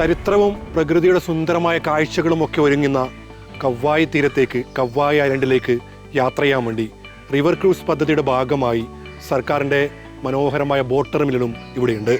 ചരിത്രവും പ്രകൃതിയുടെ സുന്ദരമായ കാഴ്ചകളും ഒക്കെ ഒരുങ്ങുന്ന കവ്വായി തീരത്തേക്ക് കവ്വായി ഐലൻഡിലേക്ക് യാത്ര ചെയ്യാൻ വേണ്ടി റിവർ ക്രൂസ് പദ്ധതിയുടെ ഭാഗമായി സർക്കാരിന്റെ മനോഹരമായ ബോട്ട് ടെർമിനലും ഇവിടെയുണ്ട്.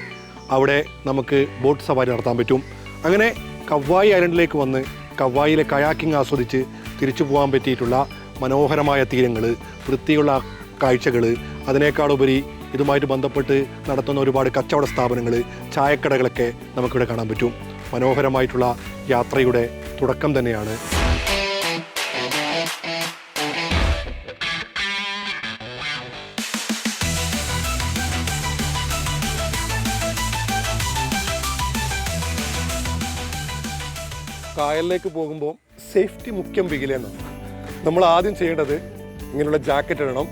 അവിടെ നമുക്ക് ബോട്ട് സവാരി നടത്താൻ പറ്റും. അങ്ങനെ കവ്വായി ഐലൻഡിലേക്ക് വന്ന് കവ്വായിലെ കയാക്കിംഗ് ആസ്വദിച്ച് തിരിച്ചു പോകാൻ പറ്റിയിട്ടുള്ള മനോഹരമായ തീരങ്ങൾ വൃത്തിയുള്ള കാഴ്ചകൾ അതിനേക്കാളുപരി ഇതുമായിട്ട് ബന്ധപ്പെട്ട് നടത്തുന്ന ഒരുപാട് കച്ചവട സ്ഥാപനങ്ങൾ ചായക്കടകളൊക്കെ നമുക്കിവിടെ കാണാൻ പറ്റും. മനോഹരമായിട്ടുള്ള യാത്രയുടെ തുടക്കം തന്നെയാണ്. കായലിലേക്ക് പോകുമ്പോൾ സേഫ്റ്റി മുഖ്യം ബിഗിലെന്നാണ് നമ്മൾ ആദ്യം ചെയ്യേണ്ടത് ഇങ്ങനെയുള്ള ജാക്കറ്റ് ഇടണം.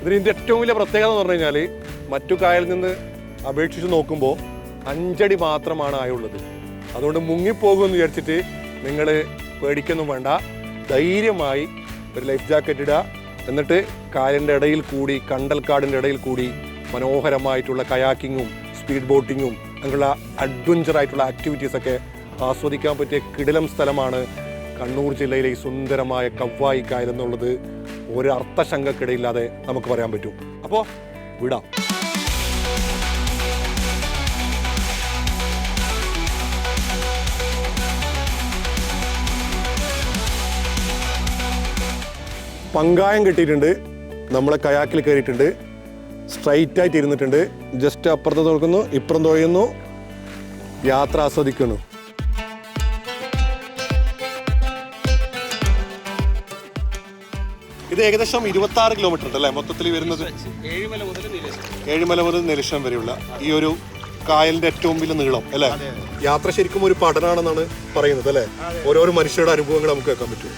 ഇതിന് ഇതിന്റെ ഏറ്റവും വലിയ പ്രത്യേകത എന്ന് പറഞ്ഞു കഴിഞ്ഞാൽ മറ്റു കായലിൽ നിന്ന് അപേക്ഷിച്ച് നോക്കുമ്പോൾ അഞ്ചടി മാത്രമാണ് ആയുള്ളത്. അതുകൊണ്ട് മുങ്ങിപ്പോകുമെന്ന് വിചാരിച്ചിട്ട് നിങ്ങൾ പേടിക്കൊന്നും വേണ്ട. ധൈര്യമായി ഒരു ലൈഫ് ജാക്കറ്റ് ഇടുക. എന്നിട്ട് കായലിന്റെ ഇടയിൽ കൂടി കണ്ടൽക്കാടിന്റെ ഇടയിൽ കൂടി മനോഹരമായിട്ടുള്ള കയാക്കിങ്ങും സ്പീഡ് ബോട്ടിങ്ങും അങ്ങനെയുള്ള അഡ്വഞ്ചർ ആയിട്ടുള്ള ആക്ടിവിറ്റീസ് ഒക്കെ ആസ്വദിക്കാൻ പറ്റിയ കിടിലം സ്ഥലമാണ് കണ്ണൂർ ജില്ലയിലെ ഈ സുന്ദരമായ കവ്വായി കായൽ എന്നുള്ളത്. ഒരു അർത്ഥശങ്കക്കിടയില്ലാതെ നമുക്ക് പറയാൻ പറ്റും. അപ്പോൾ വിടാം. പങ്കായം കിട്ടിയിട്ടുണ്ട്. നമ്മളെ കയാക്കിൽ കയറിയിട്ടുണ്ട്. സ്ട്രൈറ്റ് ആയിട്ട് ഇരുന്നിട്ടുണ്ട്. ജസ്റ്റ് അപ്പുറത്ത് തുറക്കുന്നു ഇപ്പുറം തുഴയുന്നു യാത്ര ആസ്വദിക്കുന്നു. ഇത് ഏകദേശം ഇരുപത്തി ആറ് കിലോമീറ്റർ ഉണ്ട് അല്ലേ മൊത്തത്തിൽ വരുന്നത് ഏഴുമല മുതൽ നിരീക്ഷണം വരെയുള്ള ഈ ഒരു കായലിന്റെ ഏറ്റവും വലിയ നീളം അല്ലേ? യാത്ര ശരിക്കും ഒരു പഠനമാണെന്നാണ് പറയുന്നത് അല്ലേ? ഓരോരോ മനുഷ്യരുടെ അനുഭവങ്ങൾ നമുക്ക് കേൾക്കാൻ പറ്റും.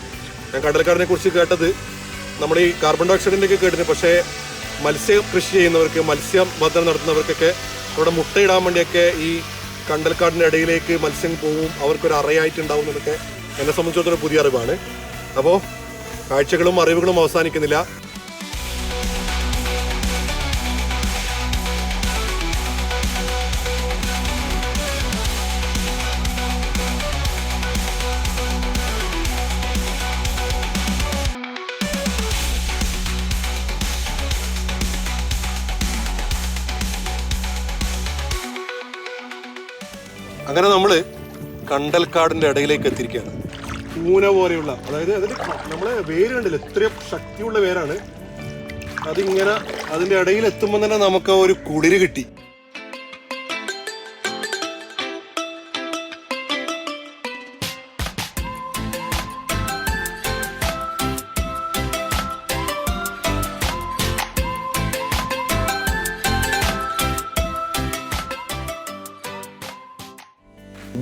ഞാൻ കടൽക്കാടിനെ കുറിച്ച് കേട്ടത് നമ്മൾ ഈ കാർബൺ ഡൈ ഒക്കെ കേട്ടിട്ടുണ്ട് പക്ഷേ മത്സ്യ കൃഷി ചെയ്യുന്നവർക്ക് മത്സ്യം ബന്ധനം നടത്തുന്നവർക്കൊക്കെ അവിടെ മുട്ടയിടാൻ വേണ്ടിയൊക്കെ ഈ കണ്ടൽക്കാടിന്റെ ഇടയിലേക്ക് മത്സ്യം പോവും. അവർക്കൊരു അറയായിട്ടുണ്ടാവും എന്നൊക്കെ എന്നെ സംബന്ധിച്ചിടത്തോളം പുതിയ അറിവാണ്. അപ്പോൾ കാഴ്ചകളും അറിവുകളും അവസാനിക്കുന്നില്ല. കണ്ടൽക്കാടിന്റെ ഇടയിലേക്ക് എത്തിയിരിക്കുകയാണ്. കൂന പോലെയുള്ള അതായത് അതിന് നമ്മളെ വേര് കണ്ടില്ല? ഇത്ര ശക്തിയുള്ള വേരാണ്. അതിങ്ങനെ അതിന്റെ ഇടയിൽ എത്തുമ്പോൾ തന്നെ നമുക്ക് ഒരു കുളിര് കിട്ടി.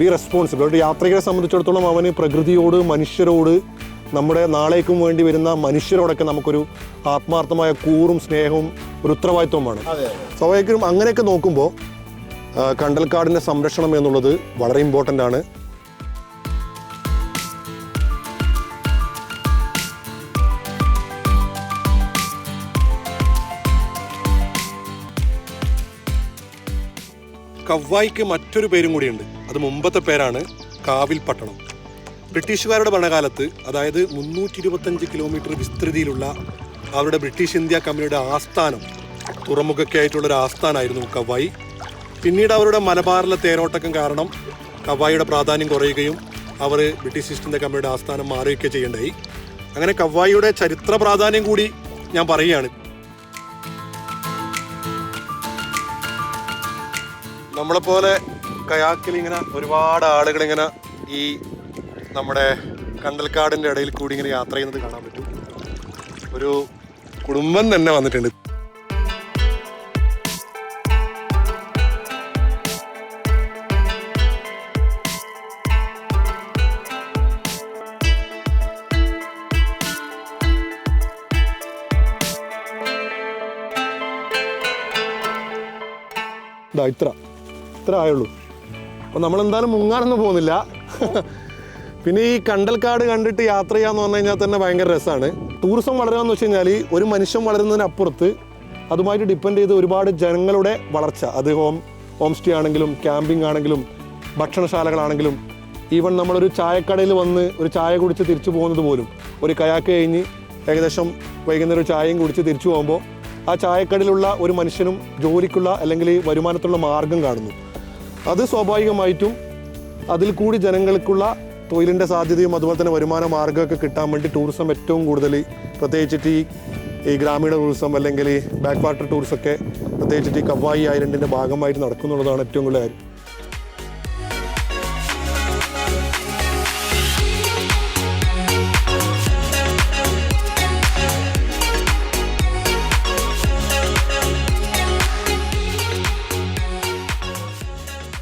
ബി റെസ്പോൺസിബിൾ ഒരു യാത്രികരെ സംബന്ധിച്ചിടത്തോളം അവന് പ്രകൃതിയോട് മനുഷ്യരോട് നമ്മുടെ നാളേക്കും വേണ്ടി വരുന്ന മനുഷ്യരോടൊക്കെ നമുക്കൊരു ആത്മാർത്ഥമായ കൂറും സ്നേഹവും ഒരു ഉത്തരവാദിത്വമാണ് സ്വാഭാവികം അങ്ങനെയൊക്കെ നോക്കുമ്പോൾ കണ്ടൽക്കാടിന്റെ സംരക്ഷണം എന്നുള്ളത് വളരെ ഇമ്പോർട്ടന്റ് ആണ്. കവ്വായിക്ക് മറ്റൊരു പേരും കൂടിയുണ്ട്. അത് മുമ്പത്തെ പേരാണ് കാവിൽ പട്ടണം. ബ്രിട്ടീഷുകാരുടെ ഭരണകാലത്ത് അതായത് മുന്നൂറ്റി ഇരുപത്തഞ്ച് കിലോമീറ്റർ വിസ്തൃതിയിലുള്ള അവരുടെ ബ്രിട്ടീഷ് ഇന്ത്യ കമ്പനിയുടെ ആസ്ഥാനം തുറമുഖൊക്കെ ആയിട്ടുള്ള ഒരു ആസ്ഥാനമായിരുന്നു കവായി. പിന്നീട് അവരുടെ മലബാറിലെ തേരോട്ടക്കം കാരണം കവായിയുടെ പ്രാധാന്യം കുറയുകയും അവർ ബ്രിട്ടീഷ് ഈസ്റ്റ് ഇന്ത്യ കമ്പനിയുടെ ആസ്ഥാനം മാറുകയൊക്കെ ചെയ്യേണ്ടായി. അങ്ങനെ കവായിയുടെ ചരിത്ര പ്രാധാന്യം കൂടി ഞാൻ പറയുകയാണ്. നമ്മളെപ്പോലെ കയാക്കിൽ ഇങ്ങനെ ഒരുപാട് ആളുകൾ ഇങ്ങനെ ഈ നമ്മുടെ കണ്ടൽക്കാടിന്റെ ഇടയിൽ കൂടി ഇങ്ങനെ യാത്ര ചെയ്യുന്നത് കാണാൻ പറ്റും. ഒരു കുടുംബം തന്നെ വന്നിട്ടുണ്ട്. ഇതാ ഇത്ര. ഇത്ര ആയുള്ളൂ. അപ്പോൾ നമ്മൾ എന്തായാലും മുങ്ങാനൊന്നും പോകുന്നില്ല. പിന്നെ ഈ കണ്ടൽക്കാട് കണ്ടിട്ട് യാത്ര ചെയ്യാന്ന് പറഞ്ഞു കഴിഞ്ഞാൽ തന്നെ ഭയങ്കര രസമാണ് ടൂറിസം വളരുക എന്ന് വെച്ച് കഴിഞ്ഞാൽ ഒരു മനുഷ്യൻ വളരുന്നതിനപ്പുറത്ത് അതുമായിട്ട് ഡിപ്പെൻഡ് ചെയ്ത് ഒരുപാട് ജനങ്ങളുടെ വളർച്ച. അത് ഹോം ഹോം സ്റ്റേ ആണെങ്കിലും ക്യാമ്പിംഗ് ആണെങ്കിലും ഭക്ഷണശാലകളാണെങ്കിലും. ഈവൻ നമ്മളൊരു ചായക്കടയിൽ വന്ന് ഒരു ചായ കുടിച്ച് തിരിച്ചു പോകുന്നത് പോലും. ഒരു കയാക്ക് കഴിഞ്ഞ് ഏകദേശം വൈകുന്നേരം ചായയും കുടിച്ച് തിരിച്ചു പോകുമ്പോൾ ആ ചായക്കടയിലുള്ള ഒരു മനുഷ്യനും ജോലിക്കുള്ള അല്ലെങ്കിൽ വരുമാനത്തിലുള്ള മാർഗം കാണുന്നു. അത് സ്വാഭാവികമായിട്ടും അതിൽ കൂടി ജനങ്ങൾക്കുള്ള തൊഴിലിന്റെ സാധ്യതയും അതുപോലെ തന്നെ വരുമാന മാർഗമൊക്കെ കിട്ടാൻ വേണ്ടി ടൂറിസം ഏറ്റവും കൂടുതൽ പ്രത്യേകിച്ചിട്ട് ഈ ഈ ഗ്രാമീണ ടൂറിസം അല്ലെങ്കിൽ ബാക്ക് വാട്ടർ ടൂറിസം ഒക്കെ പ്രത്യേകിച്ചിട്ട് ഈ കവായി ഐലൻഡിന്റെ ഭാഗമായിട്ട് നടക്കുന്നുള്ളതാണ് ഏറ്റവും കൂടുതൽ കാര്യം.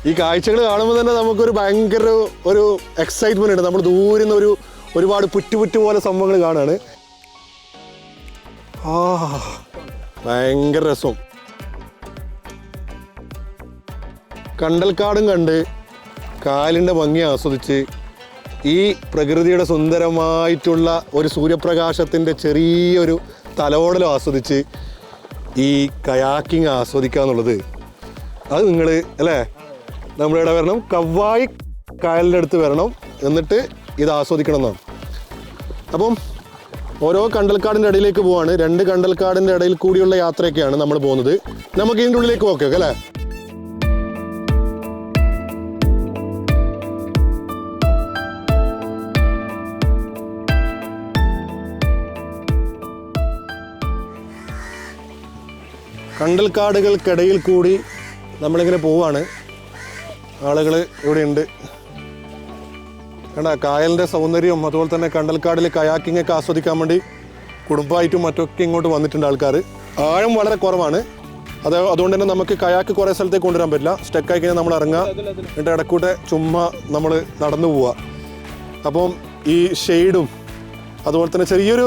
ഈ കാഴ്ചകൾ കാണുമ്പോൾ തന്നെ നമുക്കൊരു ഭയങ്കര ഒരു- എക്സൈറ്റ്മെന്റ് ഉണ്ട്. നമ്മൾ ദൂരെ നിന്ന് ഒരു ഒരുപാട് പുറ്റുപുറ്റു പോലെ സംഭവങ്ങൾ കാണുകയാണ് ആ ഭയങ്കര രസം. കണ്ടൽക്കാടും കണ്ട് കാലിന്റെ ഭംഗി ആസ്വദിച്ച് ഈ പ്രകൃതിയുടെ സുന്ദരമായിട്ടുള്ള ഒരു സൂര്യപ്രകാശത്തിന്റെ ചെറിയൊരു തലോടലും ആസ്വദിച്ച് ഈ കയാക്കിങ് ആസ്വദിക്കുക എന്നുള്ളത് അത് നിങ്ങൾ അല്ലേ? നമ്മളിവിടെ വരണം കവ്വായി കായലിന്റെ അടുത്ത് വരണം. എന്നിട്ട് ഇത് ആസ്വദിക്കണം എന്നാണ് അപ്പം ഓരോ കണ്ടൽക്കാടിന്റെ ഇടയിലേക്ക് പോവാണ്. രണ്ട് കണ്ടൽക്കാടിന്റെ ഇടയിൽ കൂടിയുള്ള യാത്രയൊക്കെയാണ് നമ്മൾ പോകുന്നത്. നമുക്ക് ഇതിന്റെ ഉള്ളിലേക്ക് നോക്കാം അല്ലേ? കണ്ടൽക്കാടുകൾക്കിടയിൽ കൂടി നമ്മളിങ്ങനെ പോവാണ്. ആളുകൾ ഇവിടെ ഉണ്ട് കണ്ട കായലിന്റെ സൗന്ദര്യവും അതുപോലെ തന്നെ കണ്ടൽക്കാടിൽ കയാക്കിംഗ് ഒക്കെ ആസ്വദിക്കാൻ വേണ്ടി കുടുംബമായിട്ടും മറ്റൊക്കെ ഇങ്ങോട്ട് വന്നിട്ടുണ്ട് ആൾക്കാർ ആഴം വളരെ കുറവാണ്. അത് അതുകൊണ്ട് തന്നെ നമുക്ക് കയാക്ക് കുറേ സ്ഥലത്തേക്ക് കൊണ്ടുവരാൻ പറ്റില്ല. ആയി കഴിഞ്ഞാൽ നമ്മൾ ഇറങ്ങുക എന്നിട്ട് ഇടക്കൂട്ടെ ചുമ്മാ നമ്മൾ നടന്നു പോവുക അപ്പം ഈ ഷെയ്ഡും അതുപോലെ തന്നെ ചെറിയൊരു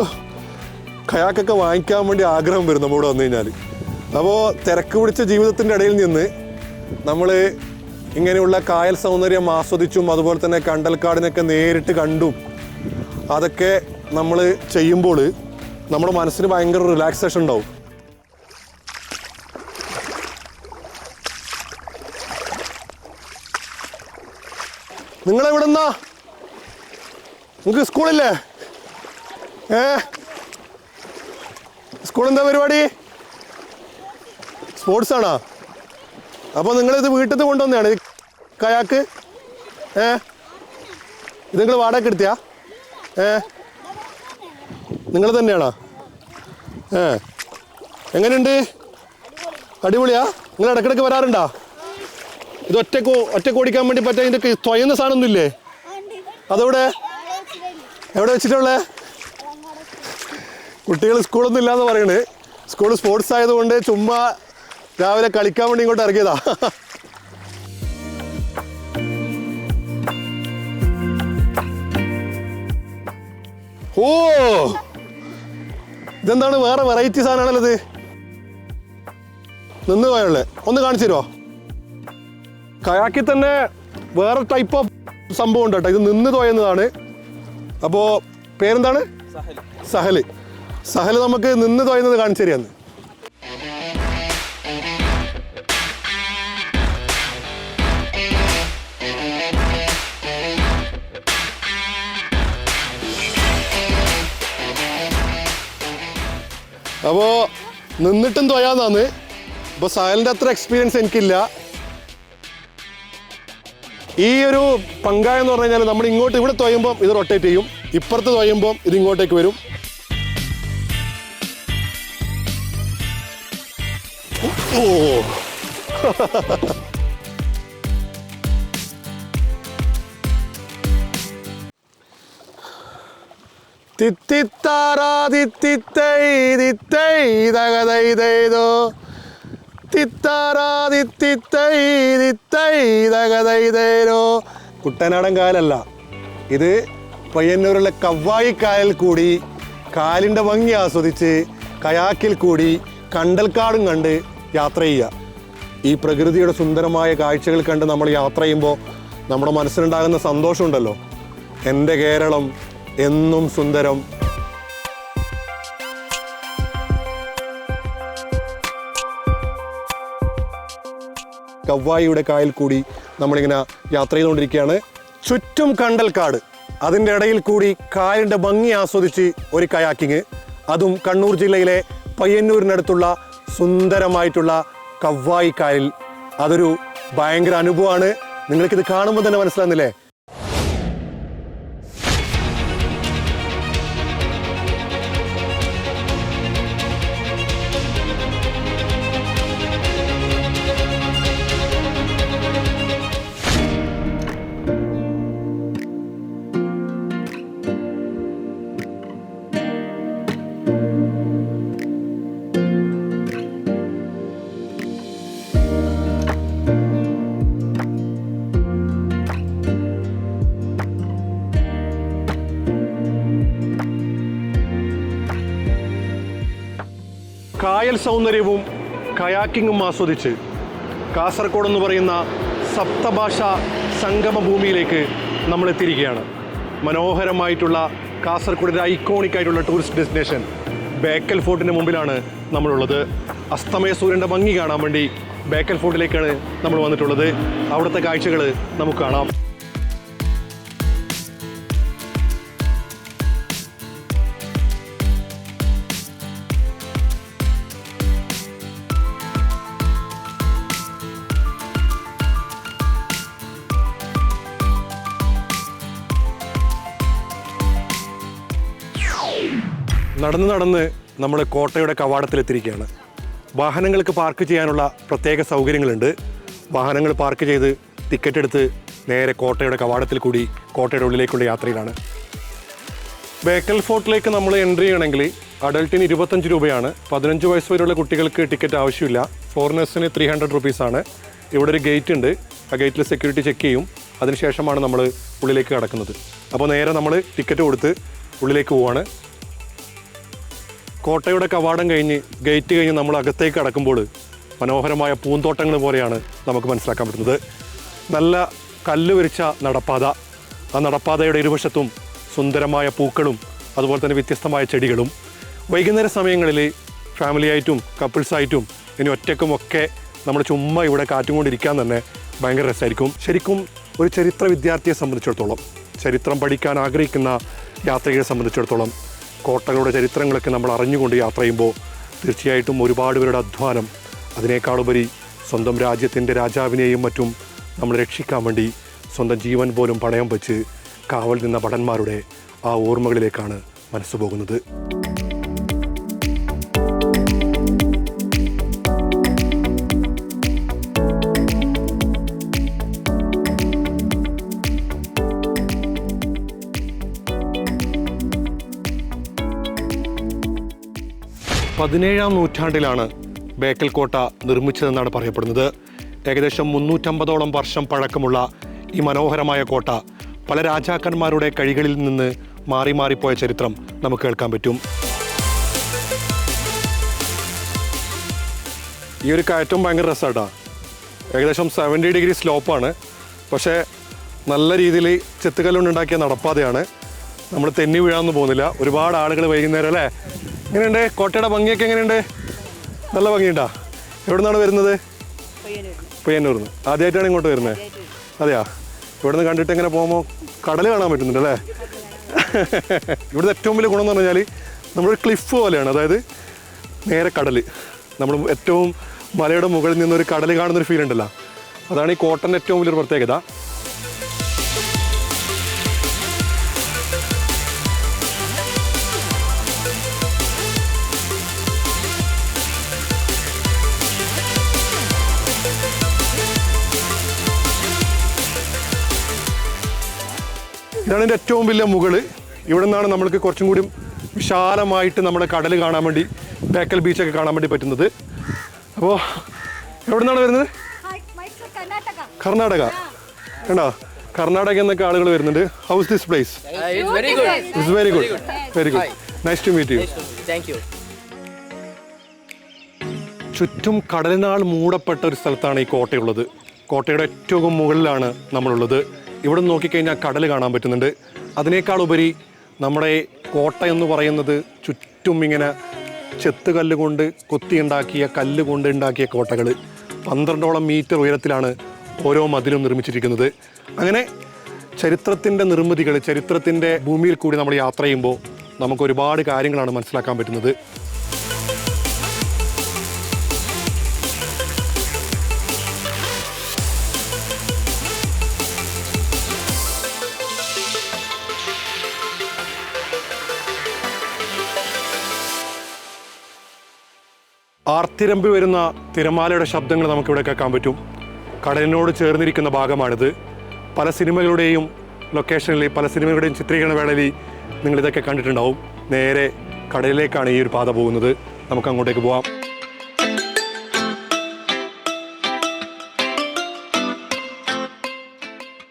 കയാക്കൊക്കെ വാങ്ങിക്കാൻ വേണ്ടി ആഗ്രഹം വരും നമ്മളിവിടെ വന്നു കഴിഞ്ഞാൽ അപ്പോൾ തിരക്ക് പിടിച്ച ജീവിതത്തിന്റെ ഇടയിൽ നിന്ന് നമ്മൾ ഇങ്ങനെയുള്ള കായൽ സൗന്ദര്യം ആസ്വദിച്ചും അതുപോലെ തന്നെ കണ്ടൽക്കാടിനൊക്കെ നേരിട്ട് കണ്ടും അതൊക്കെ നമ്മൾ ചെയ്യുമ്പോൾ നമ്മുടെ മനസ്സിന് ഭയങ്കര റിലാക്സേഷൻ ഉണ്ടാവും. നിങ്ങൾ എവിടെന്നാ? നിങ്ങൾക്ക് സ്കൂളില്ലേ? ഏ? സ്കൂൾ എന്താ പരിപാടി? സ്പോർട്സ് ആണോ അപ്പോൾ നിങ്ങളിത് വീട്ടിൽ കൊണ്ടുവന്നതാണ്. ഈ കയാക്ക്. ഏ? ഇത് നിങ്ങൾ വാടക എടുത്തിയാ? ഏ? നിങ്ങൾ തന്നെയാണോ? ഏ? എങ്ങനെയുണ്ട്? അടിപൊളിയാ? നിങ്ങൾ ഇടയ്ക്കിടയ്ക്ക് വരാറുണ്ടോ? ഇത് ഒറ്റയ്ക്ക് ഒറ്റയ്ക്ക് ഓടിക്കാൻ വേണ്ടി പറ്റാ ഇതിന്റെ തൊയ്യുന്ന സാധനമൊന്നും ഇല്ലേ? അതെവിടെ? എവിടെ വെച്ചിട്ടുള്ളേ? കുട്ടികൾ സ്കൂളൊന്നും ഇല്ലാന്ന് പറയണേ. സ്കൂൾ സ്പോർട്സ് ആയതുകൊണ്ട് ചുമ്മാ രാവിലെ കളിക്കാൻ വേണ്ടി ഇങ്ങോട്ട് ഇറങ്ങിയതാ. ഓ. ഇതെന്താണ് വേറെ വെറൈറ്റി സാധനമാണല്ലോ ഇത്? നിന്ന് പോയുള്ളേ. ഒന്ന് കാണിച്ചു തരുമോ കയാക്കിൽ തന്നെ വേറെ ടൈപ്പ് ഓഫ് സംഭവം ഉണ്ട് കേട്ടോ. ഇത് നിന്ന് തോയുന്നതാണ് അപ്പോൾ പേരെന്താണ്? സഹൽ സഹൽ നമുക്ക് നിന്ന് തോയുന്നത് കാണിച്ചു തരികയെന്ന് അപ്പോൾ നിന്നിട്ടും തൊയാന്നാന്ന് ഇപ്പൊ സഹലിന്റെ അത്ര എക്സ്പീരിയൻസ് എനിക്കില്ല. ഈ ഒരു പങ്കായ എന്ന് പറഞ്ഞു കഴിഞ്ഞാൽ നമ്മൾ ഇങ്ങോട്ട് ഇവിടെ തൊയ്യുമ്പോൾ ഇത് റൊട്ടേറ്റ് ചെയ്യും. ഇപ്പുറത്ത് തൊയ്യുമ്പോൾ ഇത് ഇങ്ങോട്ടേക്ക് വരും. ഓ. തിത്തിത്താറാതിത്തിത്തൈ തിത്താറാതിത്തിത്തൈതിത്തൈതകതൈതൈരോ കുട്ടനാടൻ കായലല്ല ഇത് പയ്യന്നൂരിലെ കവ്വായി കായൽ കൂടി കാലിന്റെ ഭംഗി ആസ്വദിച്ച് കയാക്കിൽ കൂടി കണ്ടൽക്കാടും കണ്ട് യാത്ര ചെയ്യുക. ഈ പ്രകൃതിയുടെ സുന്ദരമായ കാഴ്ചകൾ കണ്ട് നമ്മൾ യാത്ര ചെയ്യുമ്പോൾ നമ്മുടെ മനസ്സിലുണ്ടാകുന്ന സന്തോഷമുണ്ടല്ലോ. എന്റെ കേരളം എന്നും സുന്ദരം. കവ്വായിയുടെ കായൽ കൂടി നമ്മളിങ്ങനെ യാത്ര ചെയ്തുകൊണ്ടിരിക്കുകയാണ്. ചുറ്റും കാട് അതിന്റെ ഇടയിൽ കൂടി കായലിന്റെ ഭംഗി ആസ്വദിച്ച് ഒരു കയാക്കിങ്. അതും കണ്ണൂർ ജില്ലയിലെ പയ്യന്നൂരിനടുത്തുള്ള സുന്ദരമായിട്ടുള്ള കവ്വായി കായൽ. അതൊരു ഭയങ്കര അനുഭവമാണ്. നിങ്ങൾക്കിത് കാണുമ്പോൾ തന്നെ മനസ്സിലാകുന്നില്ലേ? കായൽ സൗന്ദര്യവും കയാക്കിങ്ങും ആസ്വദിച്ച് കാസർഗോഡ് എന്ന് പറയുന്ന സപ്തഭാഷ സംഗമ ഭൂമിയിലേക്ക് നമ്മൾ എത്തിയിരിക്കുകയാണ് മനോഹരമായിട്ടുള്ള കാസർഗോഡിന്റെ ഐക്കോണിക് ആയിട്ടുള്ള ടൂറിസ്റ്റ് ഡെസ്റ്റിനേഷൻ ബേക്കൽ ഫോർട്ടിന്റെ മുമ്പിലാണ് നമ്മളുള്ളത്. അസ്തമയ സൂര്യന്റെ ഭംഗി കാണാൻ വേണ്ടി ബേക്കൽ ഫോർട്ടിലേക്കാണ് നമ്മൾ വന്നിട്ടുള്ളത്. അവിടുത്തെ കാഴ്ചകൾ നമുക്ക് കാണാം. നടന്ന് നടന്ന് നമ്മൾ കോട്ടയുടെ കവാടത്തിലെത്തിയിരിക്കുകയാണ്. വാഹനങ്ങൾക്ക് പാർക്ക് ചെയ്യാനുള്ള പ്രത്യേക സൗകര്യങ്ങളുണ്ട്. വാഹനങ്ങൾ പാർക്ക് ചെയ്ത് ടിക്കറ്റ് എടുത്ത് നേരെ കോട്ടയുടെ കവാടത്തിൽ കൂടി കോട്ടയുടെ ഉള്ളിലേക്കുള്ള യാത്രയിലാണ്. ബേക്കൽ ഫോർട്ടിലേക്ക് നമ്മൾ എൻട്രി ചെയ്യണമെങ്കിൽ അഡൾട്ടിന് ഇരുപത്തഞ്ച് രൂപയാണ്. പതിനഞ്ച് വയസ്സ് വരെയുള്ള കുട്ടികൾക്ക് ടിക്കറ്റ് ആവശ്യമില്ല. ഫോറിനേഴ്സിന് ത്രീ ഹൺഡ്രഡ് റുപ്പീസാണ് ഇവിടെ ഒരു ഗേറ്റ് ഉണ്ട്. ആ ഗേറ്റിൽ സെക്യൂരിറ്റി ചെക്ക് ചെയ്യും. അതിനുശേഷമാണ് നമ്മൾ ഉള്ളിലേക്ക് കടക്കുന്നത്. അപ്പോൾ നേരെ നമ്മൾ ടിക്കറ്റ് കൊടുത്ത് ഉള്ളിലേക്ക് പോവാണ്. കോട്ടയുടെ കവാടം കഴിഞ്ഞ് ഗേറ്റ് കഴിഞ്ഞ് നമ്മൾ അകത്തേക്ക് കടക്കുമ്പോൾ മനോഹരമായ പൂന്തോട്ടങ്ങൾ പോലെയാണ് നമുക്ക് മനസ്സിലാക്കാൻ പറ്റുന്നത്. നല്ല കല്ല് വരിച്ച നടപ്പാത. ആ നടപ്പാതയുടെ ഇരുവശത്തും സുന്ദരമായ പൂക്കളും അതുപോലെ തന്നെ വ്യത്യസ്തമായ ചെടികളും. വൈകുന്നേര സമയങ്ങളിൽ ഫാമിലിയായിട്ടും കപ്പിൾസായിട്ടും ഇനി ഒറ്റക്കും ഒക്കെ നമ്മൾ ചുമ്മാ ഇവിടെ കാറ്റും കൊണ്ടിരിക്കാൻ തന്നെ ഭയങ്കര രസമായിരിക്കും. ശരിക്കും ഒരു ചരിത്ര വിദ്യാർത്ഥിയെ സംബന്ധിച്ചിടത്തോളം ചരിത്രം പഠിക്കാൻ ആഗ്രഹിക്കുന്ന യാത്രികരെ സംബന്ധിച്ചിടത്തോളം കോട്ടകളുടെ ചരിത്രങ്ങളൊക്കെ നമ്മൾ അറിഞ്ഞുകൊണ്ട് യാത്ര ചെയ്യുമ്പോൾ തീർച്ചയായിട്ടും ഒരുപാട് പേരുടെ അധ്വാനം അതിനേക്കാളുപരി സ്വന്തം രാജ്യത്തിന്റെ രാജാവിനെയും മറ്റും നമ്മൾ രക്ഷിക്കാൻ വേണ്ടി സ്വന്തം ജീവൻ പോലും പണയം വെച്ച് കാവൽ നിന്ന ഭടന്മാരുടെ ആ ഓർമ്മകളിലേക്കാണ് മനസ്സ് പോകുന്നത്. പതിനേഴാം നൂറ്റാണ്ടിലാണ് ബേക്കൽ കോട്ട നിർമ്മിച്ചതെന്നാണ് പറയപ്പെടുന്നത്. ഏകദേശം മുന്നൂറ്റമ്പതോളം വർഷം പഴക്കമുള്ള ഈ മനോഹരമായ കോട്ട പല രാജാക്കന്മാരുടെ കഴികളിൽ നിന്ന് മാറി മാറിപ്പോയ ചരിത്രം നമുക്ക് കേൾക്കാൻ പറ്റും. ഈ ഒരു കയറ്റം ഭയങ്കര രസമാട്ടാ ഏകദേശം സെവന്റി ഡിഗ്രി സ്ലോപ്പാണ് പക്ഷേ നല്ല രീതിയിൽ ചെത്തുകല്ലുണ്ടാക്കിയ നടപ്പാതയാണ്. നമ്മൾ തെന്നി വീഴാനൊന്നും പോകുന്നില്ല. ഒരുപാട് ആളുകൾ വൈകുന്നേരം അല്ലേ? എങ്ങനെയുണ്ട്? കോട്ടയുടെ ഭംഗിയൊക്കെ എങ്ങനെയുണ്ട്? നല്ല ഭംഗിയുണ്ടാ? എവിടെ നിന്നാണ് വരുന്നത്? പയ്യന്നൂർന്ന് ആദ്യമായിട്ടാണ് ഇങ്ങോട്ട് വരുന്നത്? അതെയാ? ഇവിടെ നിന്ന് കണ്ടിട്ട് എങ്ങനെ പോകുമ്പോൾ കടൽ കാണാൻ പറ്റുന്നുണ്ട് അല്ലേ? ഇവിടുത്തെ ഏറ്റവും വലിയ ഗുണം എന്ന് പറഞ്ഞാൽ നമ്മളൊരു ക്ലിഫ് പോലെയാണ്. അതായത് നേരെ കടൽ നമ്മൾ ഏറ്റവും മലയുടെ മുകളിൽ നിന്നൊരു കടൽ കാണുന്നൊരു ഫീൽ ഉണ്ടല്ലോ. അതാണ് ഈ കോട്ടന്റെ ഏറ്റവും വലിയൊരു പ്രത്യേകത. ഇതാണ് എന്റെ ഏറ്റവും വലിയ മുകൾ ഇവിടെ നിന്നാണ് നമ്മൾക്ക് കുറച്ചും കൂടി വിശാലമായിട്ട് നമ്മുടെ കടൽ കാണാൻ വേണ്ടി ബേക്കൽ ബീച്ചൊക്കെ കാണാൻ വേണ്ടി പറ്റുന്നത്. അപ്പോൾ എവിടെ നിന്നാണ് വരുന്നത്? Hi, Mysore, Karnataka. കർണാടക. കണ്ടോ? കർണാടക എന്നൊക്കെ ആളുകൾ വരുന്നുണ്ട്. How's this place it's very good. It's very good very good nice to meet you thank you ചുറ്റും കടലിനാൽ മൂടപ്പെട്ട ഒരു സ്ഥലത്താണ് ഈ കോട്ടയുള്ളത്. കോട്ടയുടെ ഏറ്റവും മുകളിലാണ് നമ്മളുള്ളത്. ഇവിടെ നോക്കിക്കഴിഞ്ഞാൽ കടൽ കാണാൻ പറ്റുന്നുണ്ട്. അതിനേക്കാൾ ഉപരി നമ്മുടെ കോട്ട എന്ന് പറയുന്നത് ചുറ്റും ഇങ്ങനെ ചെത്തുകല്ല് കൊണ്ട് കൊത്തിയുണ്ടാക്കിയ കല്ല് കൊണ്ട് ഉണ്ടാക്കിയ കോട്ടകൾ. പന്ത്രണ്ടോളം മീറ്റർ ഉയരത്തിലാണ് ഓരോ മതിലും നിർമ്മിച്ചിരിക്കുന്നത്. അങ്ങനെ ചരിത്രത്തിന്റെ നിർമ്മിതികൾ ചരിത്രത്തിന്റെ ഭൂമിയിൽ കൂടി നമ്മൾ യാത്ര ചെയ്യുമ്പോൾ നമുക്ക് ഒരുപാട് കാര്യങ്ങളാണ് മനസ്സിലാക്കാൻ പറ്റുന്നത്. ആർത്തിരമ്പി വരുന്ന തിരമാലയുടെ ശബ്ദങ്ങൾ നമുക്കിവിടെ കേൾക്കാൻ പറ്റും. കടലിനോട് ചേർന്നിരിക്കുന്ന ഭാഗമാണിത്. പല സിനിമകളുടെയും ലൊക്കേഷനിൽ പല സിനിമകളുടെയും ചിത്രീകരണ വേളയിൽ നിങ്ങൾ ഇതൊക്കെ കണ്ടിട്ടുണ്ടാവും. നേരെ കടലിലേക്കാണ് ഈ ഒരു പാത പോകുന്നത്. നമുക്ക് അങ്ങോട്ടേക്ക് പോവാം.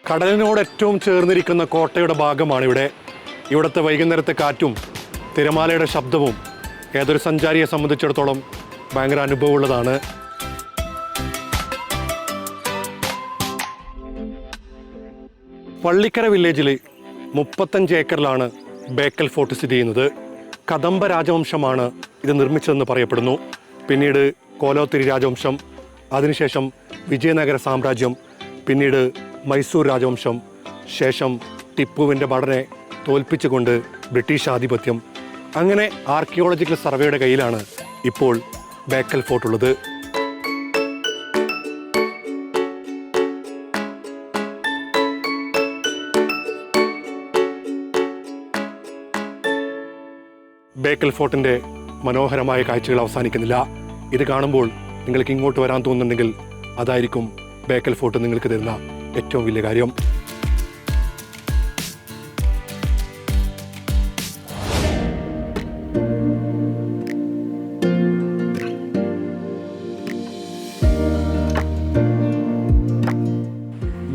കടലിനോട് ഏറ്റവും ചേർന്നിരിക്കുന്ന കോട്ടയുടെ ഭാഗമാണ് ഇവിടെ ഇവിടുത്തെ വൈകുന്നേരത്തെ കാറ്റും തിരമാലയുടെ ശബ്ദവും ഏതൊരു സഞ്ചാരിയെ സംബന്ധിച്ചിടത്തോളം ഭയങ്കര അനുഭവമുള്ളതാണ്. പള്ളിക്കര വില്ലേജിൽ മുപ്പത്തഞ്ച് ഏക്കറിലാണ് ബേക്കൽ ഫോർട്ട് സ്ഥിതി ചെയ്യുന്നത്. കദംബ രാജവംശമാണ് ഇത് നിർമ്മിച്ചതെന്ന് പറയപ്പെടുന്നു. പിന്നീട് കോലോത്തിരി രാജവംശം അതിനുശേഷം വിജയനഗര സാമ്രാജ്യം പിന്നീട് മൈസൂർ രാജവംശം ശേഷം ടിപ്പുവിന്റെ ഭടനെ തോൽപ്പിച്ചുകൊണ്ട് ബ്രിട്ടീഷ് ആധിപത്യം അങ്ങനെ ആർക്കിയോളജിക്കൽ സർവേയുടെ കയ്യിലാണ് ഇപ്പോൾ ബേക്കൽ ഫോർട്ട് ഉള്ളത്. ബേക്കൽ ഫോർട്ടിന്റെ മനോഹരമായ കാഴ്ചകൾ അവസാനിക്കുന്നില്ല. ഇത് കാണുമ്പോൾ നിങ്ങൾക്ക് ഇങ്ങോട്ട് വരാൻ തോന്നുന്നുണ്ടെങ്കിൽ അതായിരിക്കും ബേക്കൽ ഫോർട്ട് നിങ്ങൾക്ക് തരുന്ന ഏറ്റവും വലിയ കാര്യം.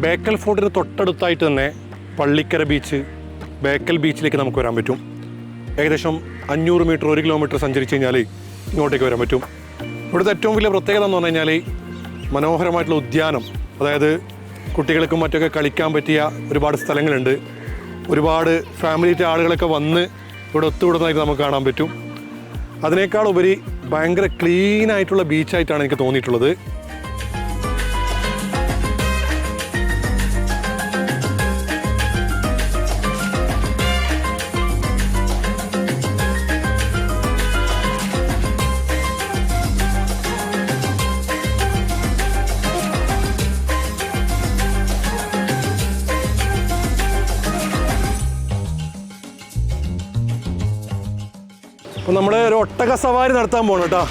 ബേക്കൽ ഫോർട്ടിന് തൊട്ടടുത്തായിട്ട് തന്നെ പള്ളിക്കര ബീച്ച് ബേക്കൽ ബീച്ചിലേക്ക് നമുക്ക് വരാൻ പറ്റും. ഏകദേശം അഞ്ഞൂറ് മീറ്റർ ഒരു കിലോമീറ്റർ സഞ്ചരിച്ച് കഴിഞ്ഞാൽ ഇങ്ങോട്ടേക്ക് വരാൻ പറ്റും. ഇവിടുത്തെ ഏറ്റവും വലിയ പ്രത്യേകത എന്ന് പറഞ്ഞു കഴിഞ്ഞാൽ മനോഹരമായിട്ടുള്ള ഉദ്യാനം അതായത് കുട്ടികൾക്കും മറ്റൊക്കെ കളിക്കാൻ പറ്റിയ ഒരുപാട് സ്ഥലങ്ങളുണ്ട്. ഒരുപാട് ഫാമിലിയിലെ ആളുകളൊക്കെ വന്ന് ഇവിടെ ഒത്തുവിടുന്നതായിട്ട് നമുക്ക് കാണാൻ പറ്റും. അതിനേക്കാൾ ഉപരി ഭയങ്കര ക്ലീൻ ആയിട്ടുള്ള ബീച്ചായിട്ടാണ് എനിക്ക് തോന്നിയിട്ടുള്ളത്. ഒട്ടക സവാരി നടത്താൻ പോണം കേട്ടോ.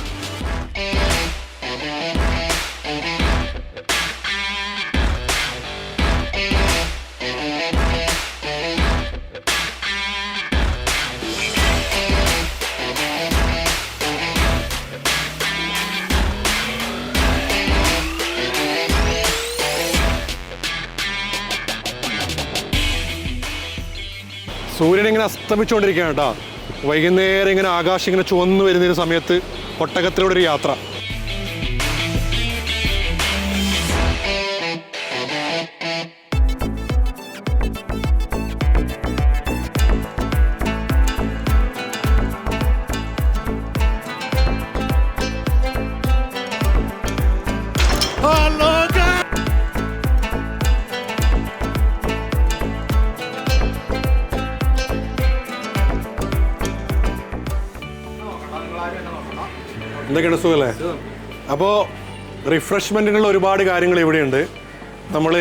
സൂര്യൻ ഇങ്ങനെ അസ്തമിച്ചുകൊണ്ടിരിക്കുകയാണ് കേട്ടോ. വൈകുന്നേരം ഇങ്ങനെ ആകാശം ഇങ്ങനെ ചുവന്നു വരുന്ന ഒരു സമയത്ത് ഒട്ടകത്തിലൂടെ ഒരു യാത്ര. എന്തൊക്കെയാണ് സുഖല്ലേ? അപ്പോൾ റിഫ്രഷ്മെന്റിനുള്ള ഒരുപാട് കാര്യങ്ങൾ ഇവിടെയുണ്ട്. നമ്മൾ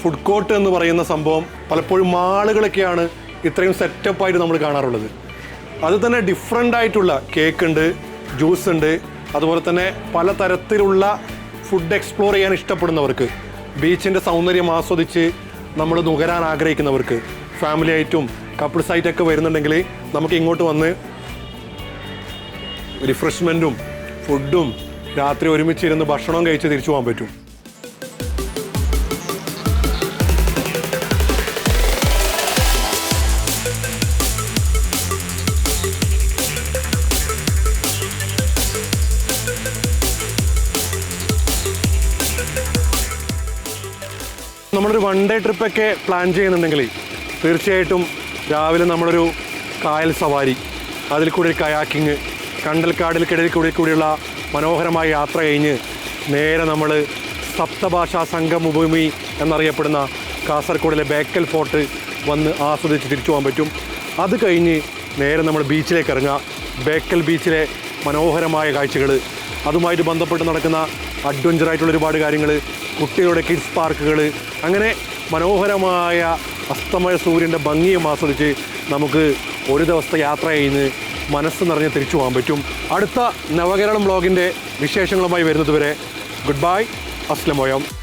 ഫുഡ് കോർട്ട് എന്ന് പറയുന്ന സംഭവം പലപ്പോഴും മാളുകളൊക്കെയാണ് ഇത്രയും സെറ്റപ്പായിട്ട് നമ്മൾ കാണാറുള്ളത്. അത് തന്നെ ഡിഫറെന്റ് ആയിട്ടുള്ള കേക്ക് ഉണ്ട് ജ്യൂസ് ഉണ്ട് അതുപോലെ തന്നെ പലതരത്തിലുള്ള ഫുഡ് എക്സ്പ്ലോർ ചെയ്യാൻ ഇഷ്ടപ്പെടുന്നവർക്ക് ബീച്ചിന്റെ സൗന്ദര്യം ആസ്വദിച്ച് നമ്മൾ നുകരാൻ ആഗ്രഹിക്കുന്നവർക്ക് ഫാമിലി ആയിട്ടും കപ്പിൾസ് ആയിട്ടൊക്കെ വരുന്നുണ്ടെങ്കിൽ നമുക്ക് ഇങ്ങോട്ട് വന്ന് റിഫ്രഷ്മെന്റും ഫുഡും രാത്രി ഒരുമിച്ചിരുന്ന് ഭക്ഷണവും കഴിച്ച് തിരിച്ചു പോകാൻ പറ്റും. നമ്മളൊരു വൺ ഡേ ട്രിപ്പൊക്കെ പ്ലാൻ ചെയ്യുന്നുണ്ടെങ്കിൽ തീർച്ചയായിട്ടും രാവിലെ നമ്മളൊരു കായൽ സവാരി അതിൽ കൂടി കയാക്കിങ് കണ്ടൽക്കാടിൽക്കിടയിൽ കൂടി കൂടിയുള്ള മനോഹരമായ യാത്ര കഴിഞ്ഞ് നേരെ നമ്മൾ സപ്തഭാഷാ സംഗമഭൂമി എന്നറിയപ്പെടുന്ന കാസർഗോഡിലെ ബേക്കൽ ഫോർട്ട് വന്ന് ആസ്വദിച്ച് തിരിച്ചു പോകാൻ പറ്റും. അത് കഴിഞ്ഞ് നേരെ നമ്മൾ ബീച്ചിലേക്ക് ഇറങ്ങുക ബേക്കൽ ബീച്ചിലെ മനോഹരമായ കാഴ്ചകൾ അതുമായിട്ട് ബന്ധപ്പെട്ട് നടക്കുന്ന അഡ്വഞ്ചറായിട്ടുള്ള ഒരുപാട് കാര്യങ്ങൾ കുട്ടികളുടെ കിഡ്സ് പാർക്കുകൾ അങ്ങനെ മനോഹരമായ അസ്തമയ സൂര്യന്റെ ഭംഗിയും ആസ്വദിച്ച് നമുക്ക് ഒരു ദിവസത്തെ യാത്ര ചെയ്യുന്ന മനസ്സ് നിറഞ്ഞ് തിരിച്ചു പോകാൻ പറ്റും. അടുത്ത നവകേരളം ബ്ലോഗിന്റെ വിശേഷങ്ങളുമായി വരുന്നതുവരെ ഗുഡ് ബൈ. അസ്ലമോയം